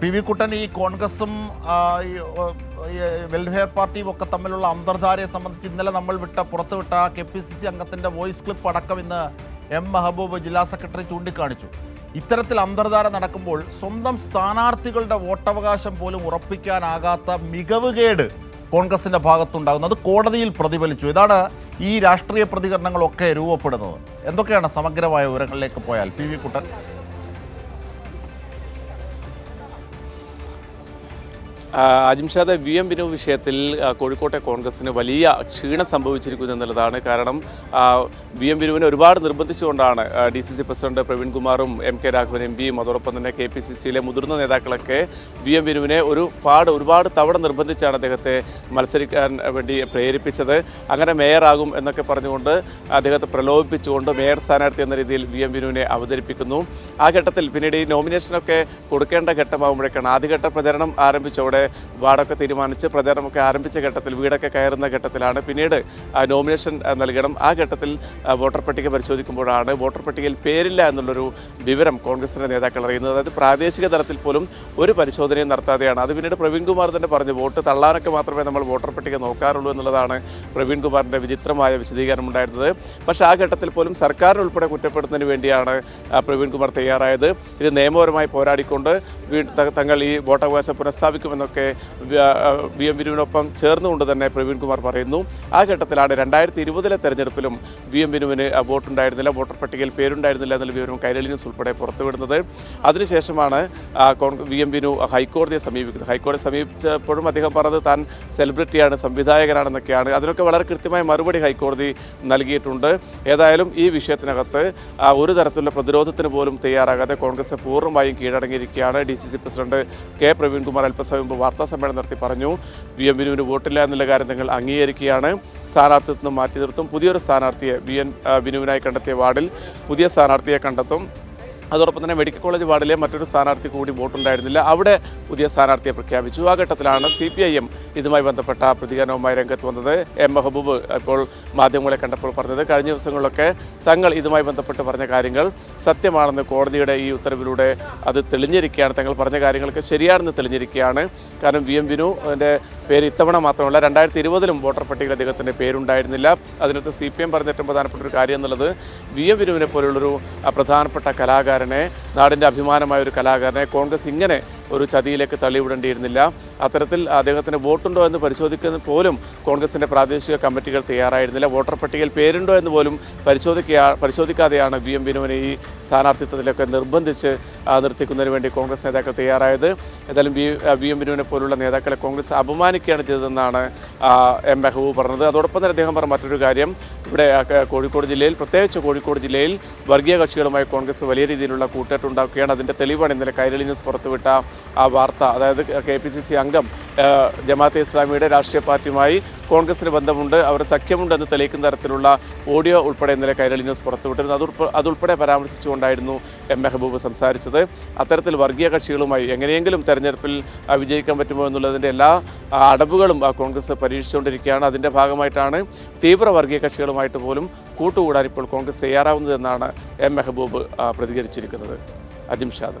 P V കുട്ടൻ ഈ കോൺഗ്രസും welfare പാർട്ടിയും ഒക്കെ തമ്മിലുള്ള അന്തർധാരയെ സംബന്ധിച്ച് ഇന്നലെ നമ്മൾ വിട്ട പുറത്തുവിട്ട കെ പി സി സി അംഗത്തിന്റെ വോയിസ് ക്ലിപ്പ് അടക്കം ഇന്ന് എം മെഹബൂബ് ജില്ലാ സെക്രട്ടറി ചൂണ്ടിക്കാണിച്ചു. ഇത്തരത്തിൽ അന്തർധാര നടക്കുമ്പോൾ സ്വന്തം സ്ഥാനാർത്ഥികളുടെ വോട്ടവകാശം പോലും ഉറപ്പിക്കാനാകാത്ത മികവുകേട് കോൺഗ്രസിന്റെ ഭാഗത്തുണ്ടാകുന്നത് കോടതിയിൽ പ്രതിഫലിച്ചു. ഇതാണ് ഈ രാഷ്ട്രീയ പ്രതികരണങ്ങളൊക്കെ രൂപപ്പെടുന്നത്. എന്തൊക്കെയാണ് സമഗ്രമായ വിവരങ്ങളിലേക്ക് പോയാൽ? P V Kuttan. Ajimshad V M Binu വിഷയത്തിൽ കോഴിക്കോട്ടെ കോൺഗ്രസിന് വലിയ ക്ഷീണം സംഭവിച്ചിരിക്കുന്നു എന്നുള്ളതാണ്. കാരണം വി എം ബിനുവിനെ ഒരുപാട് നിർബന്ധിച്ചുകൊണ്ടാണ് ഡി സി സി പ്രസിഡന്റ് പ്രവീൺകുമാറും എം കെ രാഘവൻ എം പിയും അതോടൊപ്പം തന്നെ കെ പി സി സിയിലെ മുതിർന്ന നേതാക്കളൊക്കെ വി എം ബിനുവിനെ ഒരുപാട് ഒരുപാട് തവണ നിർബന്ധിച്ചാണ് അദ്ദേഹത്തെ മത്സരിക്കാൻ വേണ്ടി പ്രേരിപ്പിച്ചത്. അങ്ങനെ മേയറാകും എന്നൊക്കെ പറഞ്ഞുകൊണ്ട് അദ്ദേഹത്തെ പ്രലോഭിപ്പിച്ചുകൊണ്ട് മേയർ സ്ഥാനാർത്ഥി എന്ന രീതിയിൽ വി എം ബിനുവിനെ അവതരിപ്പിക്കുന്നു. ആ ഘട്ടത്തിൽ പിന്നീട് ഈ നോമിനേഷനൊക്കെ കൊടുക്കേണ്ട ഘട്ടമാകുമ്പോഴേക്കാണ് ആദ്യഘട്ട പ്രചരണം ആരംഭിച്ചവിടെ വാർഡൊക്കെ തീരുമാനിച്ച് പ്രചാരണമൊക്കെ ആരംഭിച്ച ഘട്ടത്തിൽ വീടൊക്കെ കയറുന്ന ഘട്ടത്തിലാണ് പിന്നീട് നോമിനേഷൻ നൽകണം. ആ ഘട്ടത്തിൽ വോട്ടർ പട്ടിക പരിശോധിക്കുമ്പോഴാണ് വോട്ടർ പട്ടികയിൽ പേരില്ല എന്നുള്ളൊരു വിവരം കോൺഗ്രസിന്റെ നേതാക്കൾ അറിയുന്നത്. അതായത് പ്രാദേശിക തലത്തിൽ പോലും ഒരു പരിശോധനയും നടത്താതെയാണ്. അത് പിന്നീട് പ്രവീൺ കുമാർ തന്നെ പറഞ്ഞു വോട്ട് തള്ളാനൊക്കെ മാത്രമേ നമ്മൾ വോട്ടർ പട്ടിക നോക്കാറുള്ളൂ എന്നുള്ളതാണ് പ്രവീൺ കുമാറിന്റെ വിചിത്രമായ വിശദീകരണം ഉണ്ടായിരുന്നത്. പക്ഷേ ആ ഘട്ടത്തിൽ പോലും സർക്കാരിനുൾപ്പെടെ കുറ്റപ്പെടുത്തുന്നതിന് വേണ്ടിയാണ് പ്രവീൺ കുമാർ തയ്യാറായത്. ഇത് നിയമപരമായി പോരാടിക്കൊണ്ട് തങ്ങൾ ഈ വോട്ടവകാശം പുനഃസ്ഥാപിക്കുമെന്നൊക്കെ ആ, വി എം ബിനുവിനൊപ്പം ചേർന്നുകൊണ്ട് തന്നെ പ്രവീൺ കുമാർ പറയുന്നു. ആ ഘട്ടത്തിലാണ് രണ്ടായിരത്തി ഇരുപതിലെ തെരഞ്ഞെടുപ്പിലും വി എം ബിനുവിന് വോട്ടുണ്ടായിരുന്നില്ല. വോട്ടർ പട്ടികയിൽ പേരുണ്ടായിരുന്നില്ല എന്നുള്ള വിവരം കൈരളി ന്യൂസ് ഉൾപ്പെടെ പുറത്തുവിടുന്നത്. അതിനുശേഷമാണ് വി എം ബിനു ഹൈക്കോടതിയെ സമീപിക്കുന്നത്. ഹൈക്കോടതിയെ സമീപിച്ചപ്പോഴും അദ്ദേഹം പറഞ്ഞത് താൻ സെലിബ്രിറ്റിയാണ് സംവിധായകനാണെന്നൊക്കെയാണ്. അതിനൊക്കെ വളരെ കൃത്യമായ മറുപടി ഹൈക്കോടതി നൽകിയിട്ടുണ്ട്. ഏതായാലും ഈ വിഷയത്തിനകത്ത് ഒരു തരത്തിലുള്ള പ്രതിരോധത്തിന് പോലും തയ്യാറാകാതെ കോൺഗ്രസ് പൂർണമായും കീഴടങ്ങിയിരിക്കുകയാണ്. D C C president K Praveenkumar അല്പസമയം മുമ്പ് വാർത്താ സമ്മേളനം നടത്തി പറഞ്ഞു. വി എം ബിനുവിന് വോട്ടില്ല എന്നുള്ള കാര്യം തങ്ങൾ അംഗീകരിക്കുകയാണ്. സ്ഥാനാർത്ഥിത്വം മാറ്റി നിർത്തും. പുതിയൊരു സ്ഥാനാർത്ഥിയെ വി എൻ ബിനുവിനായി കണ്ടെത്തിയ വാർഡിൽ പുതിയ സ്ഥാനാർത്ഥിയെ കണ്ടെത്തും. അതോടൊപ്പം തന്നെ മെഡിക്കൽ കോളേജ് വാർഡിലെ മറ്റൊരു സ്ഥാനാർത്ഥി കൂടി വോട്ടുണ്ടായിരുന്നില്ല. അവിടെ പുതിയ സ്ഥാനാർത്ഥിയെ പ്രഖ്യാപിച്ചു. ആ ഘട്ടത്തിലാണ് സി പി ഐ എം ഇതുമായി ബന്ധപ്പെട്ട പ്രതികരണവുമായി രംഗത്ത് വന്നത്. എം മെഹബൂബ് ഇപ്പോൾ മാധ്യമങ്ങളെ കണ്ടപ്പോൾ പറഞ്ഞത് കഴിഞ്ഞ ദിവസങ്ങളിലൊക്കെ തങ്ങൾ ഇതുമായി ബന്ധപ്പെട്ട് പറഞ്ഞ കാര്യങ്ങൾ സത്യമാണെന്ന് കോടതിയുടെ ഈ ഉത്തരവിലൂടെ അത് തെളിഞ്ഞിരിക്കുകയാണ്. തങ്ങൾ പറഞ്ഞ കാര്യങ്ങളൊക്കെ ശരിയാണെന്ന് തെളിഞ്ഞിരിക്കുകയാണ്. കാരണം വി എം വിനു അതിന്റെ പേര് ഇത്തവണ മാത്രമല്ല രണ്ടായിരത്തി ഇരുപതിലും വോട്ടർ പട്ടികയിൽ അദ്ദേഹത്തിന്റെ പേരുണ്ടായിരുന്നില്ല. അതിനകത്ത് സി പി എം പറഞ്ഞ ഏറ്റവും പ്രധാനപ്പെട്ട ഒരു കാര്യം എന്നുള്ളത് വി എം വിനുവിനെ പോലുള്ളൊരു പ്രധാനപ്പെട്ട കലാകാരനെ നാടിന്റെ അഭിമാനമായ ഒരു കലാകാരനെ കോൺഗ്രസ് ഇങ്ങനെ ഒരു ചതിയിലേക്ക് തള്ളിവിടേണ്ടിയിരുന്നില്ല. അത്തരത്തിൽ അദ്ദേഹത്തിന് വോട്ടുണ്ടോ എന്ന് പരിശോധിക്കുന്ന പോലും കോൺഗ്രസിന്റെ പ്രാദേശിക കമ്മിറ്റികൾ തയ്യാറായിരുന്നില്ല. വോട്ടർ പട്ടികയിൽ പേരുണ്ടോ എന്ന് പോലും പരിശോധിക്കുക പരിശോധിക്കാതെയാണ് വി എം വിനുവിനെ ഈ സ്ഥാനാർത്ഥിത്വത്തിലൊക്കെ നിർബന്ധിച്ച് നിർത്തിക്കുന്നതിന് വേണ്ടി കോൺഗ്രസ് നേതാക്കൾ തയ്യാറായത്. ഏതായാലും ബി വി എം ബിനുവിനെ പോലുള്ള നേതാക്കളെ കോൺഗ്രസ് അപമാനിക്കുകയാണ് ചെയ്തതെന്നാണ് എം. മെഹബൂബ് പറഞ്ഞത്. അതോടൊപ്പം തന്നെ അദ്ദേഹം പറഞ്ഞ മറ്റൊരു കാര്യം ഇവിടെ കോഴിക്കോട് ജില്ലയിൽ പ്രത്യേകിച്ച് കോഴിക്കോട് ജില്ലയിൽ വർഗീയ കക്ഷികളുമായി കോൺഗ്രസ് വലിയ രീതിയിലുള്ള കൂട്ടേറ്റുണ്ടാക്കുകയാണ് അതിന്റെ തെളിവാണ് ഇന്നലെ കൈരളി ന്യൂസ് പുറത്തുവിട്ട ആ വാർത്ത. അതായത് കെ പി സി സി അംഗം ജമാഅത്തെ ഇസ്ലാമിയുടെ രാഷ്ട്രീയ പാർട്ടിയുമായി കോൺഗ്രസിന് ബന്ധമുണ്ട്. അവർ സഖ്യമുണ്ടെന്ന് തെളിയിക്കുന്ന തരത്തിലുള്ള ഓഡിയോ ഉൾപ്പെടെ ഇന്നലെ കൈരളി ന്യൂസ് പുറത്തുവിട്ടിരുന്നു. അതുൾപ്പെ അതുൾപ്പെടെ പരാമർശിച്ചുകൊണ്ടായിരുന്നു എം. മെഹബൂബ് സംസാരിച്ചത്. അത്തരത്തിൽ വർഗീയ കക്ഷികളുമായി എങ്ങനെയെങ്കിലും തെരഞ്ഞെടുപ്പിൽ വിജയിക്കാൻ പറ്റുമോ എന്നുള്ളതിന്റെ എല്ലാ അടവുകളും ആ, കോൺഗ്രസ് പരീക്ഷിച്ചുകൊണ്ടിരിക്കുകയാണ്. അതിന്റെ ഭാഗമായിട്ടാണ് തീവ്ര വർഗീയ കക്ഷികളുമായിട്ട് പോലും കൂട്ടുകൂടാൻ ഇപ്പോൾ കോൺഗ്രസ് തയ്യാറാവുന്നതെന്നാണ് എം. മെഹബൂബ് പ്രതികരിച്ചിരിക്കുന്നത്. അജിംഷാദ്